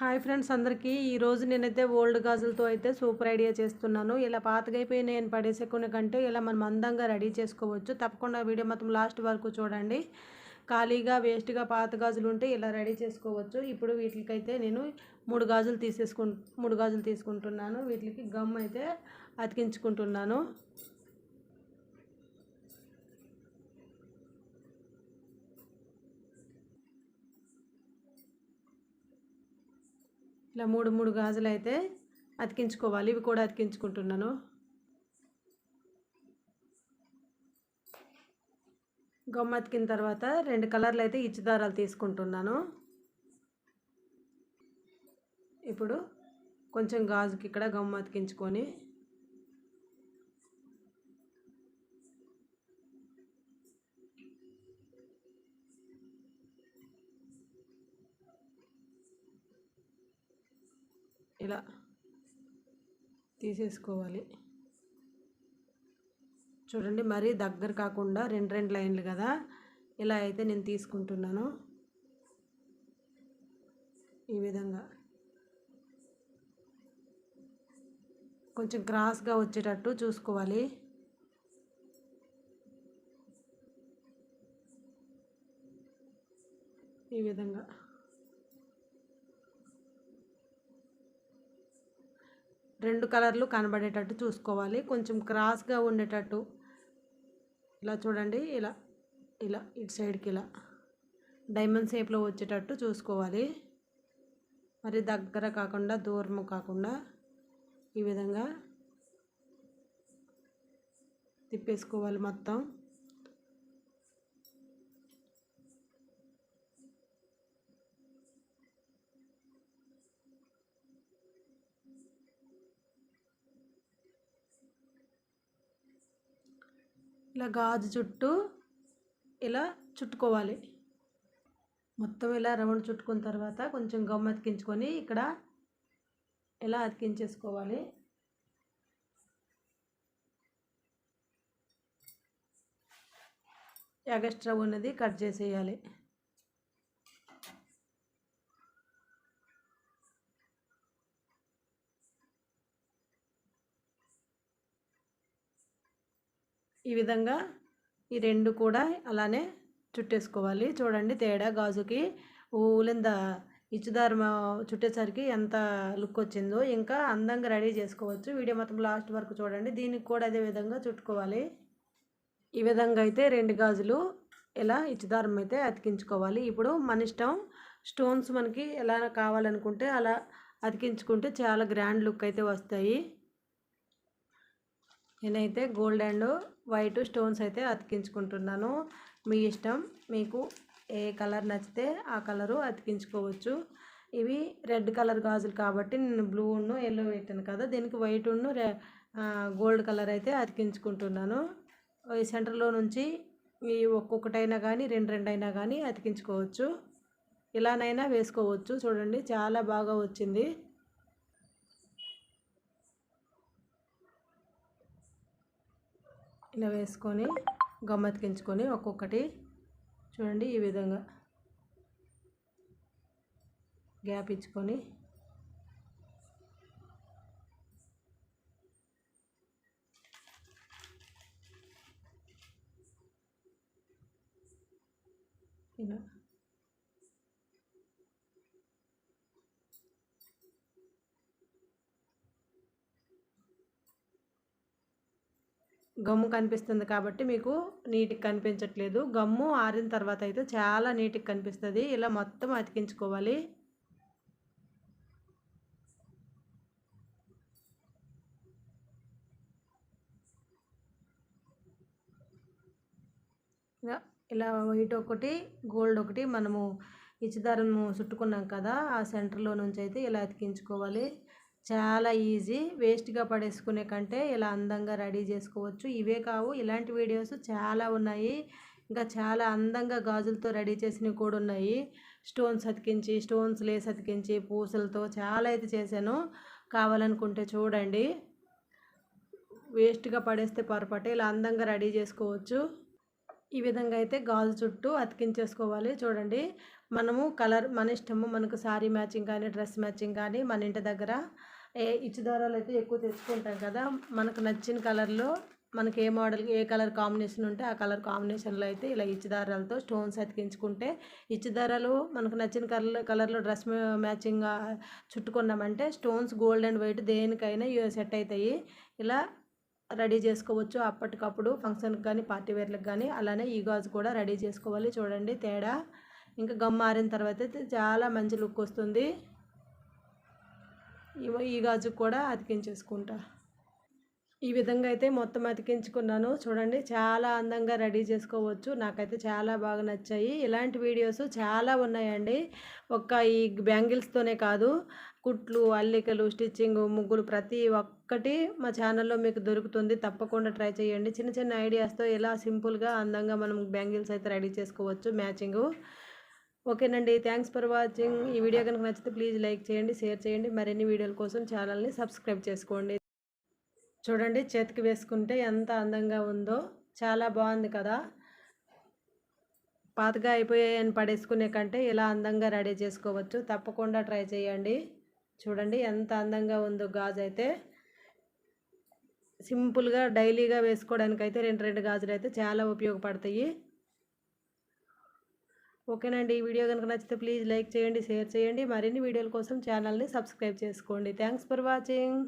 Hi friends అందరికీ. ఈరోజు నేనైతే ఓల్డ్ గాజులతో అయితే సూపర్ ఐడియా చేస్తున్నాను. ఇలా పాతగైపోయి నేను పడేసేకునే కంటే ఇలా మనం అందంగా రెడీ చేసుకోవచ్చు. తప్పకుండా వీడియో మొత్తం లాస్ట్ వరకు చూడండి. ఖాళీగా వేస్ట్గా పాత గాజులు ఉంటే ఇలా రెడీ చేసుకోవచ్చు. ఇప్పుడు వీటికైతే నేను మూడు గాజులు తీసేసుకు మూడు గాజులు తీసుకుంటున్నాను. వీటికి గమ్ అయితే అతికించుకుంటున్నాను. ఇలా మూడు మూడు గాజులు అయితే అతికించుకోవాలి. ఇవి కూడా అతికించుకుంటున్నాను. గమ్మ అతికిన తర్వాత రెండు కలర్లు అయితే ఇచ్చి దారాలు తీసుకుంటున్నాను. ఇప్పుడు కొంచెం గాజుకి ఇక్కడ గమ్మ అతికించుకొని ఇలా తీసేసుకోవాలి. చూడండి మరీ దగ్గర కాకుండా రెండు రెండు లైన్లు కదా. ఇలా అయితే నేను తీసుకుంటున్నాను. ఈ విధంగా. కొంచెం క్రాస్గా వచ్చేటట్టు చూసుకోవాలి. ఈ విధంగా. రెండు కలర్లు కనబడేటట్టు చూసుకోవాలి. కొంచెం క్రాస్గా ఉండేటట్టు. ఇలా చూడండి ఇలా ఇలా ఇటు సైడ్కి ఇలా. డైమండ్ షేప్లో వచ్చేటట్టు చూసుకోవాలి. మరి దగ్గర కాకుండా దూరం కాకుండా ఈ విధంగా తిప్పేసుకోవాలి మొత్తం. ఇలా గాజు చుట్టూ ఇలా చుట్టుకోవాలి. మొత్తం ఇలా రౌండ్ చుట్టుకున్న తర్వాత కొంచెం గమ్ అతికించుకొని ఇక్కడ ఇలా అతికించేసుకోవాలి. ఎగస్ట్రా ఉన్నది కట్ చేసేయాలి. ఈ విధంగా ఈ రెండు కూడా అలానే చుట్టేసుకోవాలి. చూడండి తేడా గాజుకి. ఊలింద ఇచ్చుదారం చుట్టేసరికి ఎంత లుక్ వచ్చిందో. ఇంకా అందంగా రెడీ చేసుకోవచ్చు. వీడియో మొత్తం లాస్ట్ వరకు చూడండి. దీనికి కూడా అదే విధంగా చుట్టుకోవాలి. ఈ విధంగా అయితే రెండు గాజులు ఇలా ఇచ్చుదారం అయితే అతికించుకోవాలి. ఇప్పుడు మన ఇష్టం స్టోన్స్ మనకి ఎలా కావాలనుకుంటే అలా అతికించుకుంటే చాలా గ్రాండ్ లుక్ అయితే వస్తాయి. నేనైతే గోల్డ్ అండ్ వైట్ స్టోన్స్ అయితే అతికించుకుంటున్నాను. మీ ఇష్టం మీకు ఏ కలర్ నచ్చితే ఆ కలరు అతికించుకోవచ్చు. ఇవి రెడ్ కలర్ గాజులు కాబట్టి నేను బ్లూను ఎల్లో పెట్టాను కదా దీనికి వైట్ ఉన్ను గోల్డ్ కలర్ అయితే అతికించుకుంటున్నాను. ఈ సెంటర్లో నుంచి ఈ ఒక్కొక్కటైనా కానీ రెండు రెండు అయినా కానీ అతికించుకోవచ్చు. ఇలానైనా వేసుకోవచ్చు. చూడండి చాలా బాగా వచ్చింది. ఇలా వేసుకొని గమ్మతికించుకొని ఒక్కొక్కటి చూడండి ఈ విధంగా గ్యాప్ ఇచ్చుకొని ఇలా గమ్ము కనిపిస్తుంది కాబట్టి మీకు నీటికి కనిపించట్లేదు. గమ్ము ఆరిన తర్వాత అయితే చాలా నీటికి కనిపిస్తుంది. ఇలా మొత్తం అతికించుకోవాలి. ఇలా వైట్ ఒకటి గోల్డ్ ఒకటి మనము ఇచ్చిదారము చుట్టుకున్నాం కదా ఆ సెంటర్లో నుంచి అయితే ఇలా అతికించుకోవాలి. చాలా ఈజీ. వేస్ట్గా పడేసుకునే కంటే ఇలా అందంగా రెడీ చేసుకోవచ్చు. ఇవే కావు. ఇలాంటి వీడియోస్ చాలా ఉన్నాయి. ఇంకా చాలా అందంగా గాజులతో రెడీ చేసినవి కూడా ఉన్నాయి. స్టోన్స్ అతికించి స్టోన్స్ లేస్ అతికించి పూసలతో చాలా అయితే చేశాను. కావాలనుకుంటే చూడండి. వేస్ట్గా పడేస్తే పొరపాటు. ఇలా అందంగా రెడీ చేసుకోవచ్చు. ఈ విధంగా అయితే గాజు చుట్టూ అతికించేసుకోవాలి. చూడండి. మనము కలర్ మన ఇష్టము మనకు సారీ మ్యాచింగ్ కానీ డ్రెస్ మ్యాచింగ్ కానీ మన ఇంటి దగ్గర ఏ ఇచ్చు దారాలు అయితే ఎక్కువ తెచ్చుకుంటాం కదా మనకు నచ్చిన కలర్లో మనకి ఏ మోడల్ ఏ కలర్ కాంబినేషన్ ఉంటే ఆ కలర్ కాంబినేషన్లో అయితే ఇలా ఇచ్చు దారాలతో స్టోన్స్ అతికించుకుంటే ఇచ్చుదారాలు మనకు నచ్చిన కలర్ కలర్లో డ్రెస్ మ్యాచింగ్ చుట్టుకున్నామంటే స్టోన్స్ గోల్డ్ అండ్ వైట్ దేనికైనా సెట్ అవుతాయి ఇలా రెడీ చేసుకోవచ్చు. అప్పటికప్పుడు ఫంక్షన్కి కానీ పార్టీ వేర్లకు కానీ అలానే ఈ గాజు కూడా రెడీ చేసుకోవాలి. చూడండి తేడా. ఇంకా గమ్ ఆరిన తర్వాత అయితే చాలా మంచి లుక్ వస్తుంది. ఈ గాజు కూడా అతికించేసుకుంటా. ఈ విధంగా అయితే మొత్తం అతికించుకున్నాను. చూడండి చాలా అందంగా రెడీ చేసుకోవచ్చు. నాకైతే చాలా బాగా నచ్చాయి. ఇలాంటి వీడియోస్ చాలా ఉన్నాయండి. ఒక్క ఈ బ్యాంగిల్స్తోనే కాదు కుట్లు అల్లికలు స్టిచ్చింగ్ ముగ్గులు ప్రతి ఒక్కటి మా ఛానల్లో మీకు దొరుకుతుంది. తప్పకుండా ట్రై చేయండి. చిన్న చిన్న ఐడియాస్తో ఇలా సింపుల్గా అందంగా మనం బ్యాంగిల్స్ అయితే రెడీ చేసుకోవచ్చు మ్యాచింగు. ఓకేనండి. Thanks for watching. ఈ వీడియో కనుక నచ్చితే ప్లీజ్ లైక్ చేయండి షేర్ చేయండి. మరిన్ని వీడియోల కోసం ఛానల్ని సబ్స్క్రైబ్ చేసుకోండి. చూడండి చేతికి వేసుకుంటే ఎంత అందంగా ఉందో. చాలా బాగుంది కదా. పాతగా అయిపోయాయని పడేసుకునే కంటే ఇలా అందంగా రెడీ చేసుకోవచ్చు. తప్పకుండా ట్రై చేయండి. చూడండి ఎంత అందంగా ఉందో గాజు అయితే. సింపుల్గా డైలీగా వేసుకోవడానికి అయితే రెండు రెండు గాజులు అయితే చాలా ఉపయోగపడతాయి. ఓకేనండి. ఈ వీడియో కనుక నచ్చితే ప్లీజ్ లైక్ చేయండి షేర్ చేయండి. మరిన్ని వీడియోల కోసం ఛానల్ని సబ్స్క్రైబ్ చేసుకోండి. Thanks for watching.